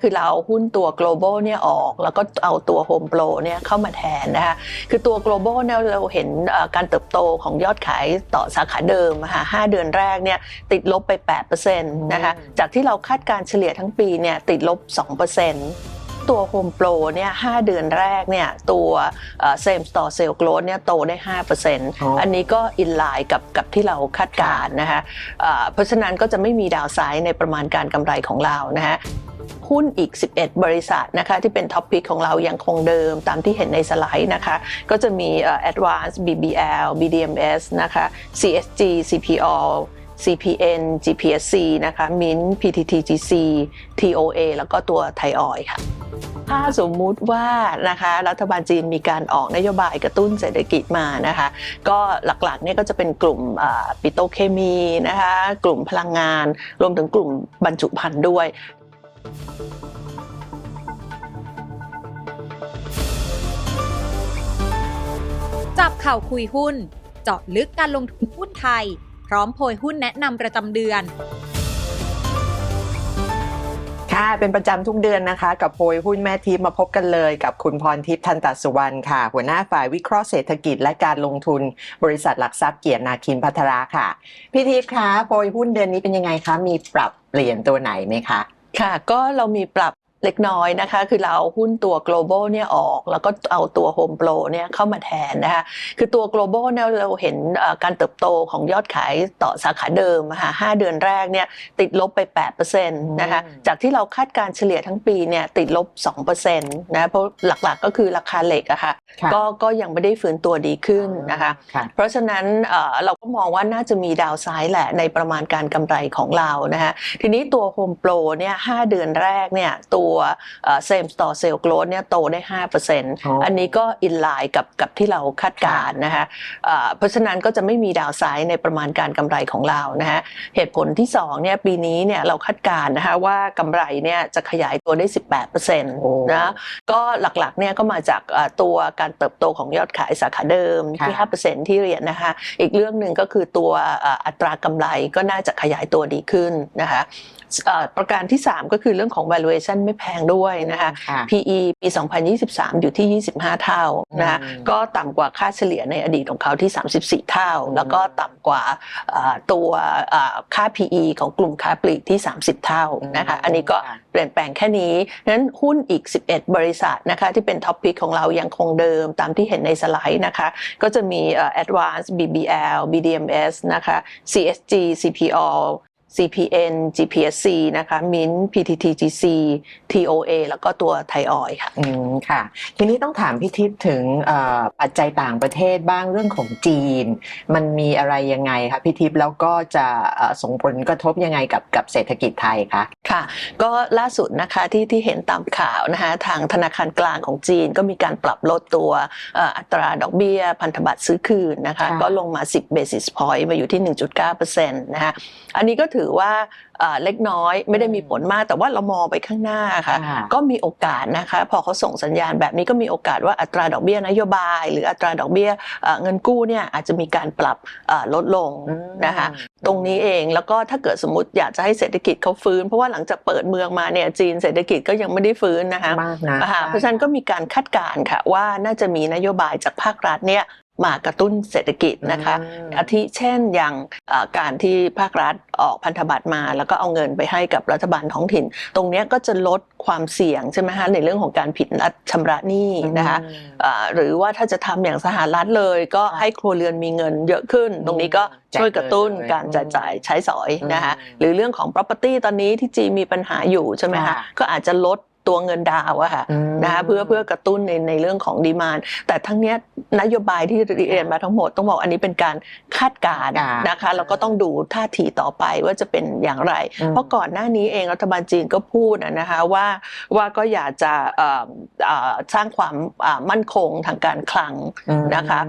คือเราเอาหุ้นตัว global เนี่ยออก แล้วก็เอาตัว home pro เนี่ยเข้ามาแทนนะคะคือตัว global เนี่ยเราเห็นเอ่อการเติบโตของยอดขายต่อสาขาเดิมอะค่ะห้าเดือนแรกเนี่ยติดลบไป 8%นะคะจากที่เราคาดการณ์เฉลี่ยทั้งปีเนี่ยติดลบ 2%ตัว Home Pro เนี่ย5เดือนแรกเนี่ยตัวเอ่อ same store sale growth เนี่ยโตได้ 5%อันนี้ก็อินไลน์กับกับที่เราคาดการณ์นะคะเอ่อเพราะฉะนั้นก็จะไม่มีดาวไซด์ในประมาณการกำไรของเรานะคะ หุ้นอีก 11 บริษัทนะคะที่เป็นท็อปพิกของเรายังคงเดิมตามที่เห็นในสไลด์นะคะ ก็จะมี Advance BBL BDMs นะคะ CSG CPO CPN GPSC นะคะ Mint PTTGC TOA แล้วก็ตัวไทยออยค่ะถ้าสมมุติว่านะคะรัฐบาลจีนมีการออกนโยบายกระตุ้นเศรษฐกิจมานะคะก็หลักๆเนี่ยก็จะเป็นกลุ่มปิโตเคมีนะคะกลุ่มพลังงาน รวมถึงกลุ่มบรรจุภัณฑ์ด้วย จับข่าวคุยหุ้น เจาะลึกการลงทุนหุ้นไทย พร้อมโพยหุ้นแนะนำประจำเดือน ค่ะ เป็นประจำทุกเดือนนะคะ กับโพยหุ้นแม่ทิพย์มาพบกันเลย กับคุณพรทิพย์ทันตสุวรรณค่ะ หัวหน้าฝ่ายวิเคราะห์เศรษฐกิจและการลงทุน บริษัทหลักทรัพย์เกียรตินาคินพัทราค่ะ พี่ทิพย์คะโพยหุ้นเดือนนี้เป็นยังไงคะ มีปรับเปลี่ยนตัวไหนไหมคะ ค่ะก็เรามีปรับ เล็กน้อยนะคะ คือเราเอาหุ้นตัว global เนี่ยออก แล้วก็เอาตัว home pro เนี่ยเข้ามาแทนนะคะ คือตัว global เนี่ยเราเห็นเอ่อการเติบโตของยอดขายต่อสาขาเดิมอะค่ะห้าเดือนแรกเนี่ยติดลบไป8%นะคะ จากที่เราคาดการณ์เฉลี่ยทั้งปีเนี่ยติดลบ2%นะเพราะหลักๆก็คือราคาเหล็กอะค่ะค่ะก็ก็ยังไม่ได้ฟื้นตัวดีขึ้นนะคะค่ะเพราะฉะนั้นเอ่อเราก็มองว่าน่าจะมีดาวไซด์แหละในประมาณการกำไรของเรานะคะทีนี้ตัว Home Pro เนี่ย5เดือนแรกเนี่ยตัวเอ่อ same store sale growth เนี่ยโตได้5%อ๋ออัอันนี้ก็อินไลน์กับกับที่เราคาดการณ์นะคะเอ่อเพราะฉะนั้นก็จะไม่มีดาวไซด์ในประมาณการกำไรของเรานะคะเหตุผลที่2เนี่ยปีนี้เนี่ยเราคาดการณ์นะคะว่ากำไรเนี่ยจะขยายตัวได้ 18%โอ้นะก็หลักๆเนี่ยก็มาจากเอ่อตัวการเติบโตของยอดขายสาขาเดิมที่ค่ะ5%ที่เรียนนะคะอีกเรื่องหนึ่งก็คือตัวเอ่ออัตรากำไรก็น่าจะขยายตัวดีขึ้นนะคะเอ่อ ประการที่ 3 ก็คือเรื่องของ valuation ไม่แพงด้วยนะคะค่ะ PE ปี 2023 อยู่ที่ 25 เท่านะคะอืมก็ต่ำกว่าค่าเฉลี่ยในอดีตของเขาที่ 34 เท่า แล้วก็ต่ำกว่าเอ่อตัวเอ่อค่า PE ของกลุ่มค้าปลีกที่ 30 เท่านะคะอันนี้ก็ค่ะเปลี่ยนแปลงแค่นี้นั้นหุ้นอีก 11 บริษัทนะคะที่เป็นท็อปพิกของเรายังคงเดิมตามที่เห็นในสไลด์นะคะก็จะมีเอ่อ Advance BBL BDMs นะคะ CSG CPO CPN GPSC นะคะ Mint PTTGC TOA แล้วก็ตัวไทยออยค่ะ อืมค่ะ ทีนี้ต้องถามพี่ทิพย์ถึงเอ่อปัจจัยต่างประเทศบ้างเรื่องของจีน มันมีอะไรยังไงคะพี่ทิพย์แล้วก็จะเอ่อส่งผลกระทบยังไงกับกับเศรษฐกิจไทยคะ ค่ะ ก็ล่าสุดนะคะที่ที่เห็นตามข่าวนะคะทางธนาคารกลางของจีนก็มีการปรับลดตัวเอ่ออัตราดอกเบี้ยพันธบัตรซื้อคืนนะคะ ค่ะ ก็ลงมา 10 basis point มาอยู่ที่ 1.9%นะคะ อันนี้ก็ถือว่าเอ่อเล็กน้อยไม่ได้มีผลมาก แต่ว่าเรามองไปข้างหน้าค่ะค่ะก็มีโอกาสนะคะพอเขาส่งสัญญาณแบบนี้ก็มีโอกาสว่าอัตราดอกเบี้ยนโยบาย หรืออัตราดอกเบี้ยเอ่อเงินกู้เนี่ยอาจจะมีการปรับเอ่อลดลงนะคะตรงนี้เองแล้วก็ถ้าเกิดสมมติอยากจะให้เศรษฐกิจเขาฟื้น เพราะว่าหลังจากเปิดเมืองมาเนี่ยจีนเศรษฐกิจก็ยังไม่ได้ฟื้นนะคะมากนะอ่าเพราะฉะนั้นก็มีการคาดการณ์ค่ะว่าน่าจะมีนโยบายจากภาครัฐเนี่ย มากระตุ้นเศรษฐกิจนะคะอืมอาทิเช่นอย่างเอ่อการที่ภาครัฐออกพันธบัตรมา แล้วก็เอาเงินไปให้กับรัฐบาลท้องถิ่น ตรงเนี้ยก็จะลดความเสี่ยงใช่ไหมคะในเรื่องของการผิดนัดชำระหนี้นะคะอ่าหรือว่าถ้าจะทำอย่างสหรัฐเลย ก็ค่ะให้ครัวเรือนมีเงินเยอะขึ้น ตรงนี้ก็ช่วยกระตุ้นแจกเงินเลยการจ่ายจ่ายใช้สอยนะคะอืมหรือเรื่องของ property ตอนนี้ที่จีนมีปัญหาอยู่ใช่ไหมคะค่ะก็อาจจะลด ตัวเงินดาวอะค่ะอืมนะคะเพื่อเพื่อกระตุ้นในในเรื่องของดีมานแต่ทั้งเนี้ยนโยบายที่เรียนมาทั้งหมดต้องบอกอันนี้เป็นการคาดการณ์ค่ะนะคะแล้วก็ต้องดูท่าทีต่อไปว่าจะเป็นอย่างไรอืมเพราะก่อนหน้านี้เองรัฐบาลจีนก็พูดนะนะคะว่าว่าก็อยากจะเอ่อเอ่อสร้างความอ่ามั่นคงทางการคลังอืมนะคะ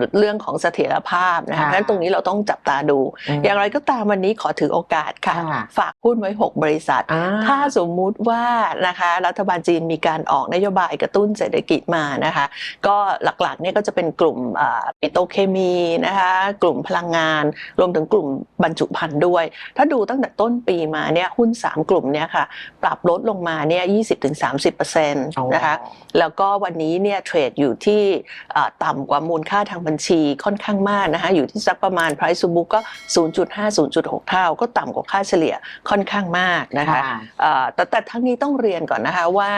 เอ่อเรื่องของเสถียรภาพนะคะค่ะเพราะฉะนั้นตรงนี้เราต้องจับตาดูมอย่างไรก็ตามวันนี้ขอถือโอกาสค่ะค่ะฝากหุ้นไว้ 6 บริษัทอ่าถ้าสมมุติว่านะคะรัฐบาลจีนมีการออกนโยบายกระตุ้นเศรษฐกิจมานะคะ ก็หลักๆเนี่ยก็จะเป็นกลุ่มอ่าปิโตรเคมีนะคะกลุ่มพลังงาน รวมถึงกลุ่มบรรจุภัณฑ์ด้วย ถ้าดูตั้งแต่ต้นปีมาเนี่ยหุ้น 3 กลุ่มเนี่ยค่ะปรับลดลงมาเนี่ย20-30%นะคะแล้วก็วันนี้เนี่ยเทรดอยู่ที่อ่าต่ำกว่ามูลค่าทางบัญชีค่อนข้างมากนะคะอยู่ที่สักประมาณ price to book ก็ 0.5-0.6 เท่า ก็ต่ำกว่าค่าเฉลี่ยค่อนข้างมากนะคะค่ะอ่าแต่แต่ทั้งนี้ต้องเรียนก่อนนะคะว่า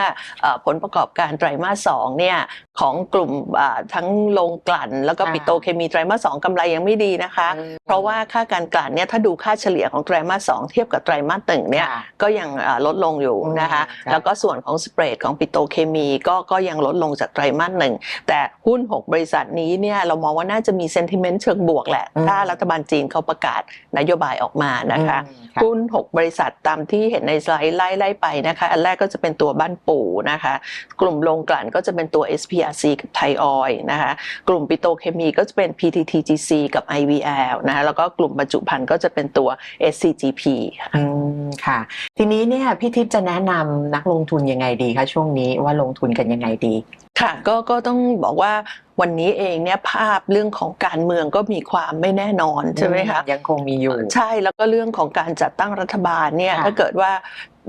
อ่าผลประกอบการไตรมาสสองเนี่ยของกลุ่มอ่าทั้งโรงกลั่น แล้วก็ค่ะปิโตรเคมีไตรมาสสองกำไรยังไม่ดีนะคะ เพราะว่าค่าการกลั่นเนี่ยถ้าดูค่าเฉลี่ยของไตรมาสสองเทียบกับไตรมาสหนึ่งเนี่ยค่ะก็ยังอ่าลดลงอยู่นะคะอืมครับแล้วก็ส่วนของสเปรดของปิโตรเคมีก็ก็ยังลดลงจากไตรมาสหนึ่งแต่หุ้น 6 บริษัทนี้เนี่ยเรามองว่าน่าจะมีเซนติเมนต์เชิงบวกแหละอืมถ้ารัฐบาลจีนเขาประกาศนโยบายออกมานะคะอืมค่ะหุ้น6 บริษัทตามที่เห็นในสไลด์ไล่ไล่ไปนะคะ อันแรกก็จะเป็นตัวบ้านปู่นะคะ กลุ่มโรงกลั่นก็จะเป็นตัว SPRC กับไทยออยนะคะ กลุ่มปิโตรเคมีก็จะเป็น PTTGC กับ IVL นะคะแล้วก็กลุ่มบรรจุภัณฑ์ก็จะเป็นตัว SCGP ค่ะอืมค่ะ ทีนี้เนี่ยพี่ทิพย์จะแนะนำนักลงทุนยังไงดีคะช่วงนี้ว่าลงทุนกันยังไงดี ค่ะก็ก็ต้องบอกว่าวันนี้เองเนี่ยภาพเรื่องของการเมืองก็มีความไม่แน่นอนใช่ไหมคะยังคงมีอยู่ ใช่แล้วก็เรื่องของการจัดตั้งรัฐบาลเนี่ยค่ะถ้าเกิดว่า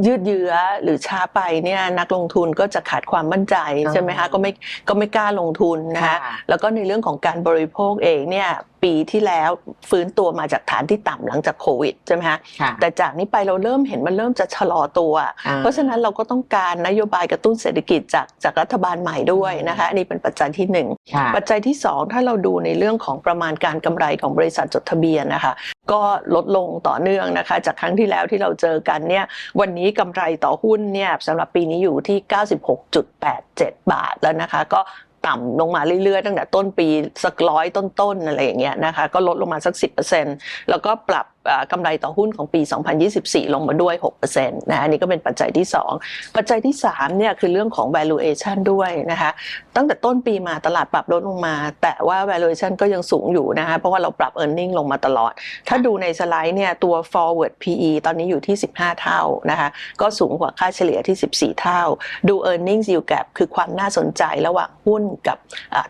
ยืดเยื้อหรือช้าไปเนี่ยนักลงทุนก็จะขาดความมั่นใจอ่าใช่ไหมคะก็ไม่ก็ไม่กล้าลงทุนนะคะค่ะแล้วก็ในเรื่องของการบริโภคเองเนี่ยปีที่แล้วฟื้นตัวมาจากฐานที่ต่ำหลังจากโควิดใช่ไหมคะค่ะแต่จากนี้ไปเราเริ่มเห็นมันเริ่มจะชะลอตัวอ่าเพราะฉะนั้นเราก็ต้องการนโยบายกระตุ้นเศรษฐกิจจากจากรัฐบาลใหม่ด้วยนะคะอันนี้เป็นปัจจัยที่หนึ่งค่ะปัจจัยที่ 2 ถ้าเราดูในเรื่องของประมาณการกำไรของบริษัทจดทะเบียนนะคะก็ลดลงต่อเนื่องนะคะ จากครั้งที่แล้วที่เราเจอกันเนี่ยวันนี้กำไรต่อหุ้นเนี่ยสำหรับปีนี้อยู่ที่ 96.87 บาทแล้วนะคะ ก็ต่ำลงมาเรื่อยๆ ตั้งแต่ต้นปีสักร้อยต้นๆอะไรอย่างเงี้ยนะคะ ก็ลดลงมาสัก 10%แล้วก็ปรับ กำไรต่อหุ้นของปี 2024 ลงมาด้วย 6%นะอันนี้ก็เป็นปัจจัยที่ 2 ปัจจัยที่3เนี่ยคือเรื่องของ valuation ด้วยนะคะตั้งแต่ต้นปีมาตลาดปรับลดลงมา แต่ว่า valuation ก็ยังสูงอยู่นะคะเพราะว่าเราปรับ e a r n i n g ลงมาตลอด ถ้าดูในสไลด์เนี่ยตัว forward PE ตอนนี้อยู่ที่ 15 เท่านะคะก็สูงกว่าค่าเฉลี่ยที่ 14 เท่า ดู e a r n i n g yield gap คือความน่าสนใจระหว่างหุ้นกับ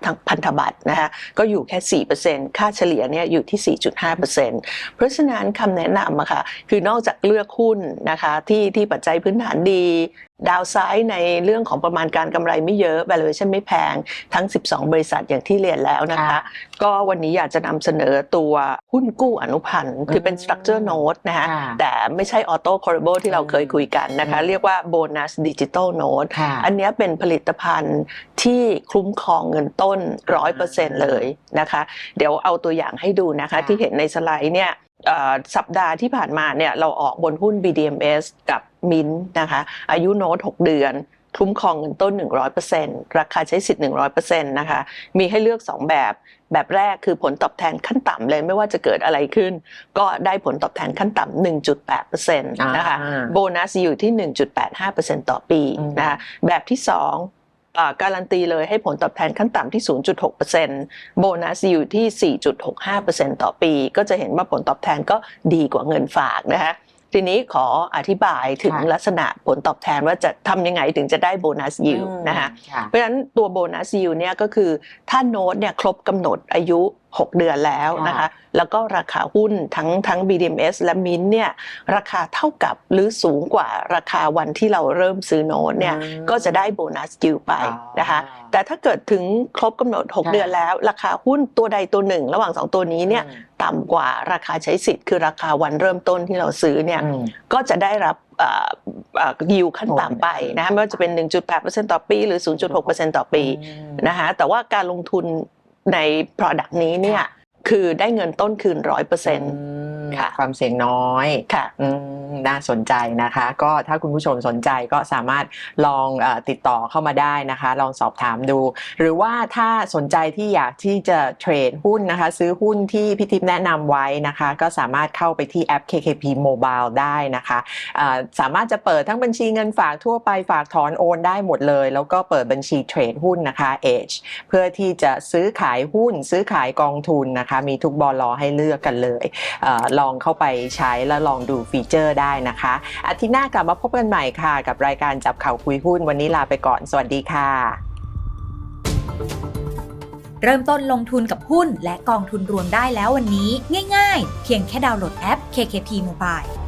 ทางพันธบัตรนะคะก็อยู่แค่ 4%ค่าเฉลี่ยเนี่ยอยู่ที่ 4.5%เพราะฉะนั้นคำแนะนำอะค่ะคือนอกจากเลือกหุ้นนะคะที่ที่ปัจจัยพื้นฐานดี ดาวไซด์ในเรื่องของประมาณการกำไรไม่เยอะ valuation ไม่แพงทั้ง 12 บริษัทอย่างที่เรียนแล้วนะคะค่ะก็วันนี้อยากจะนำเสนอตัวหุ้นกู้อนุพันธ์คือเป็นอืม structure note นะคะค่ะแต่ไม่ใช่ auto callable ที่เราเคยคุยกันนะคะอืมเรียกว่า bonus digital note ค่ะอันเนี้ยเป็นผลิตภัณฑ์ที่คุ้มครองเงินต้น 100%เลยนะคะ เดี๋ยวเอาตัวอย่างให้ดูนะคะค่ะที่เห็นในสไลด์เนี่ยเอ่อ สัปดาห์ที่ผ่านมาเนี่ยเราออกบนหุ้น BDMs กับมินนะคะ อายุโน้ต 6 เดือนคุ้มครองเงินต้น 100%ราคาใช้สิทธิ์ 100%นะคะ มีให้เลือก 2 แบบ แบบแรกคือผลตอบแทนขั้นต่ำเลยไม่ว่าจะเกิดอะไรขึ้น ก็ได้ผลตอบแทนขั้นต่ำ 1.8%นะคะอ่าโบนัสอยู่ที่ 1.85%ต่อปีอืมนะคะ แบบที่2อ่า การันตีเลยให้ผลตอบแทนขั้นต่ำที่ 0.6%โบนัสอยู่ที่ 4.65%ต่อปี ก็จะเห็นว่าผลตอบแทนก็ดีกว่าเงินฝากนะคะทีนี้ขออธิบายถึงค่ะลักษณะผลตอบแทนว่าจะทำยังไงถึงจะได้โบนัสยิวนะคะค่ะเพราะฉะนั้นตัวโบนัสยิวเนี่ยก็คือถ้าโน้ตเนี่ยครบกำหนดอายุ 6 เดือนแล้วนะคะ แล้วก็ราคาหุ้นทั้งทั้ง BDMs และมินเนี่ยราคาเท่ากับหรือสูงกว่าราคาวันที่เราเริ่มซื้อโน้ตเนี่ยอืมก็จะได้โบนัสยิวไปนะคะอ๋อแต่ถ้าเกิดถึงครบกำหนด6ค่ะเดือนแล้ว ราคาหุ้นตัวใดตัวหนึ่ง ระหว่าง 2 ตัวนี้เนี่ยอืมต่ำกว่าราคาใช้สิทธิ์คือราคาวันเริ่มต้นที่เราซื้อเนี่ยอืมก็จะได้รับยิวขั้นต่ำไปนะคะไม่ว่าจะเป็น 1.8%ต่อปี หรือ 0.6%ต่อปีนะคะแต่ว่าการลงทุน ใน Product นี้เนี่ย คือได้เงินต้นคืนร้อยเปอร์เซ็นต์ค่ะความเสี่ยงน้อยค่ะอืมน่าสนใจนะคะ ก็ถ้าคุณผู้ชมสนใจก็สามารถลองเออติดต่อเข้ามาได้นะคะ ลองสอบถามดู หรือว่าถ้าสนใจที่อยากที่จะเทรดหุ้นนะคะ ซื้อหุ้นที่พี่ทิพย์แนะนำไว้นะคะ ก็สามารถเข้าไปที่แอป KKP Mobile ได้นะคะอ่าสามารถจะเปิดทั้งบัญชีเงินฝากทั่วไปฝากถอนโอนได้หมดเลย แล้วก็เปิดบัญชีเทรดหุ้นนะคะ Edge เพื่อที่จะซื้อขายหุ้น ซื้อขายกองทุนนะคะมีทุกบอลลอให้เลือกกันเลยเออลองเข้าไปใช้แล้วลองดูฟีเจอร์ได้นะคะ อาทิตย์หน้ากลับมาพบกันใหม่ค่ะ กับรายการจับข่าวคุยหุ้น วันนี้ลาไปก่อน สวัสดีค่ะ เริ่มต้นลงทุนกับหุ้นและกองทุนรวมได้แล้ววันนี้ ง่าย ๆ เพียงแค่ดาวน์โหลดแอป KKP Mobile